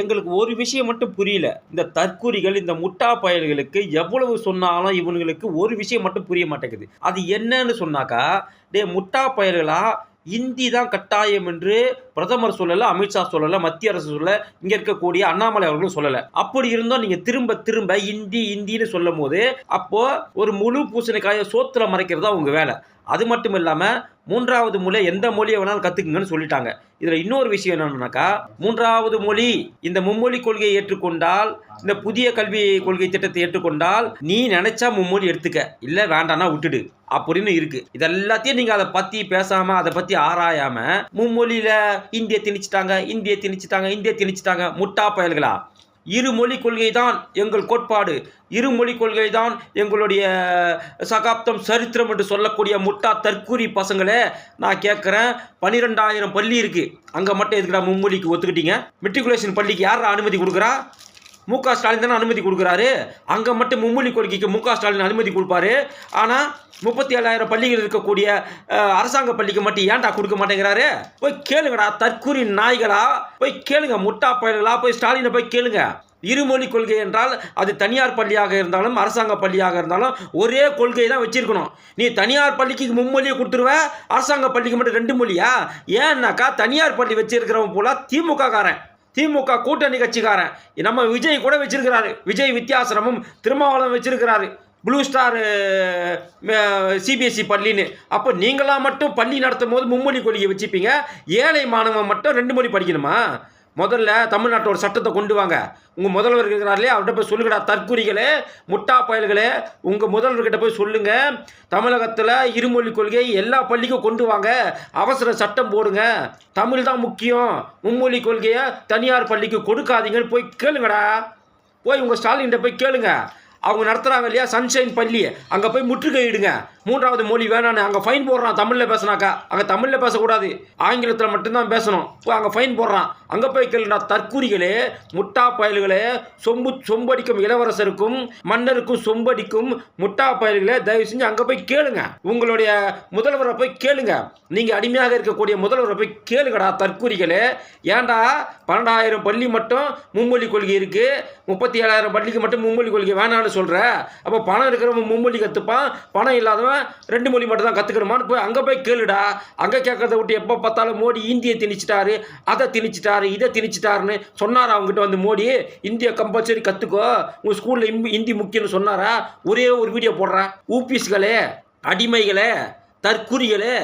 எங்களுக்கு ஒரு விஷயம் மட்டும் புரியல. இந்த தற்கூரிகள் இந்த முட்டா பயல்களுக்கு எவ்வளவு சொன்னாலும் இவனுங்களுக்கு ஒரு விஷயம் மட்டும் புரிய மாட்டேங்குது. அது என்னன்னு சொன்னாக்கா டே முட்டா பயல்களா? இந்தி தான் கட்டாயம் என்று பிரதமர் சொல்லலை அமித்ஷா சொல்லலை மத்திய அரசு சொல்லலை இங்கே இருக்கக்கூடிய அண்ணாமலை அவர்களும் சொல்லலை. அப்படி இருந்தும் நீங்கள் திரும்ப திரும்ப இந்தி இந்தின்னு சொல்லும் போது அப்போது ஒரு முழு பூசணிக்காய சோத்துல மறைக்கிறதா உங்கள் வேலை. அது மட்டும் இல்லாமல் மூன்றாவது மொழி எந்த மொழியை வேணாலும் கத்துக்குங்கன்னு சொல்லிட்டாங்க. இதில் இன்னொரு விஷயம் என்னன்னாக்கா மூன்றாவது மொழி இந்த மும்மொழி கொள்கையை ஏற்றுக்கொண்டால் இந்த புதிய கல்வி கொள்கை திட்டத்தை ஏற்றுக்கொண்டால் நீ நினைச்சா மும்மொழி எடுத்துக்க இல்லை வேண்டாம்னா விட்டுடு அப்படின்னு இருக்கு. இதெல்லாத்தையும் நீங்க அதை பத்தி பேசாம அதை பத்தி ஆராயாம மும்மொழியில இந்திய திணிச்சிட்டாங்க இந்திய திணிச்சிட்டாங்க இந்திய திணிச்சிட்டாங்க முட்டா பயல்களா? இருமொழி கொள்கை தான் எங்கள் கோட்பாடு. இருமொழி கொள்கை தான் எங்களுடைய சகாப்தம் சரித்திரம் என்று சொல்லக்கூடிய முட்டா தற்கூரி பசங்களே நான் கேட்குறேன் பன்னிரெண்டாயிரம் பள்ளி இருக்குது அங்கே மட்டும் எதுக்குடா மும்மொழிக்கு ஒத்துக்கிட்டீங்க? மெட்ரிகுலேஷன் பள்ளிக்கு யார் அனுமதி கொடுக்குறா? மு க ஸ்டாலின் தானே அனுமதி கொடுக்குறாரு? அங்கே மட்டும் மும்மொழி கொள்கைக்கு மு க ஸ்டாலின் அனுமதி கொடுப்பாரு. ஆனால் முப்பத்தி ஏழாயிரம் பள்ளிகள் இருக்கக்கூடிய அரசாங்க பள்ளிக்கு மட்டும் ஏன்டா கொடுக்க மாட்டேங்கிறாரு? போய் கேளுங்கடா தற்கூரி நாய்களா? போய் கேளுங்க முட்டா பயல்களா? போய் ஸ்டாலினை போய் கேளுங்க. இருமொழி கொள்கை என்றால் அது தனியார் பள்ளியாக இருந்தாலும் அரசாங்க பள்ளியாக இருந்தாலும் ஒரே கொள்கை தான் வச்சிருக்கணும். நீ தனியார் பள்ளிக்கு மும்மொழியை கொடுத்துருவ அரசாங்க பள்ளிக்கு மட்டும் ரெண்டு மொழியா? ஏன்னாக்கா தனியார் பள்ளி வச்சிருக்கிறவன் போல திமுக காரன் திமுக கூட்டணி கட்சிக்காரன். நம்ம விஜய் கூட வச்சிருக்கிறாரு. விஜய் வித்தியாசிரமும் திருமாவளம் வச்சிருக்கிறாரு. ப்ளூ ஸ்டார் சிபிஎஸ்சி பள்ளின்னு. அப்போ நீங்களாக மட்டும் பள்ளி நடத்தும் போது மும்மொழி கொள்கையை வச்சுப்பீங்க. ஏழை மாணவன் மட்டும் ரெண்டு மொழி படிக்கணுமா? முதல்ல தமிழ்நாட்டோட சட்டத்தை கொண்டு வாங்க. உங்கள் முதல்வர் இருக்கிறார்களே அவர்கிட்ட போய் சொல்லுங்கடா தற்குறிகளே முட்டா பயல்களே. உங்கள் முதல்வர்கிட்ட போய் சொல்லுங்க. தமிழகத்தில் இருமொழி கொள்கை எல்லா பள்ளிக்கும் கொண்டு வாங்க. அவசர சட்டம் போடுங்க. தமிழ் தான் முக்கியம். மும்மொழி கொள்கையை தனியார் பள்ளிக்கு கொடுக்காதீங்கன்னு போய் கேளுங்கடா. போய் உங்கள் ஸ்டாலின்கிட்ட போய் கேளுங்க. அவங்க நடத்துகிறாங்க இல்லையா? சன்ஷைன் பள்ளி அங்கே போய் முற்றுகையிடுங்க. மூன்றாவது மொழி வேணான்னு. அங்கே ஃபைன் போடுறான். தமிழில் பேசினாக்கா. அங்கே தமிழில் பேசக்கூடாது. ஆங்கிலத்தில் மட்டும்தான் பேசணும். போய் அங்கே ஃபைன் போடுறான். அங்கே போய் கேளுடா தற்கூரிகளே முட்டா பயல்களே சொம்பு சொம்படிக்கும் இளவரசருக்கும் மன்னருக்கும் சொம்படிக்கும் முட்டா பயல்களே தயவு செஞ்சு அங்கே போய் கேளுங்க. உங்களுடைய முதல்வரை போய் கேளுங்க. நீங்கள் அடிமையாக இருக்கக்கூடிய முதல்வரை போய் கேளுங்கடா தற்கூரிகளே ஏன்டா? பன்னெண்டாயிரம் பள்ளி மட்டும் மும்மொழி கொள்கை இருக்குது முப்பத்தி ஏழாயிரம் பள்ளிக்கு மட்டும் மும்மொழி கொள்கை வேணான்னு சொல்கிற அப்போ பணம் இருக்கிறவன் மும்மொழி கற்றுப்பான் பணம் இல்லாதவன் ரெண்டு மொழி மட்டும் தான் கற்றுக்கணுமான்னு போய் அங்கே போய் கேளுடா. அங்கே கேட்கறத விட்டு எப்போ பார்த்தாலும் மோடி இந்தியை திணிச்சிட்டாரு அதை திணிச்சிட்டாரு இதை திணிச்சிட்டாருன்னு சொன்னாரா அவங்ககிட்ட வந்து மோடி? இந்திய கம்பல்சரி கற்றுக்கோ உங்கள் ஸ்கூலில் இந்தி முக்கியம்னு சொன்னாரா? ஒரே ஒரு வீடியோ போடுறா. ஊபிஸ்களே அடிமைகளே தற்குறிகளே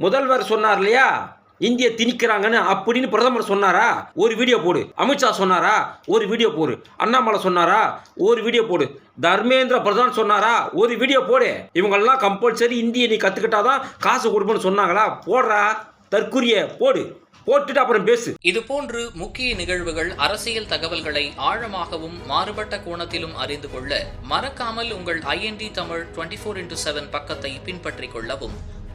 முதல்வர் சொன்னார் இல்லையா? இந்திய திணிக்கிறாங்கன்னு அப்படின்னு பிரதமர் சொன்னாரா? ஒரு வீடியோ போடு. அமித்ஷா சொன்னாரா? ஒரு வீடியோ போடு. அண்ணாமலை சொன்னாரா? ஒரு வீடியோ போடு. தர்மேந்திர பிரதான் சொன்னாரா? ஒரு வீடியோ போடு. இவங்கெல்லாம் கம்பல்சரி இந்திய நீ கற்றுக்கிட்டாதான் காசு கொடுப்பேன்னு சொன்னாங்களா? போடுறா. தற்குரிய போடு. போட்டுட்டு அப்புறம் பேசு. இது போன்று முக்கிய நிகழ்வுகள் அரசியல் தகவல்களை ஆழமாகவும் மாறுபட்ட கோணத்திலும் அறிந்து கொள்ள மறக்காமல் உங்கள் IND Tamil twenty four into seven பக்கத்தை பின்பற்றிக் கொள்ளவும்.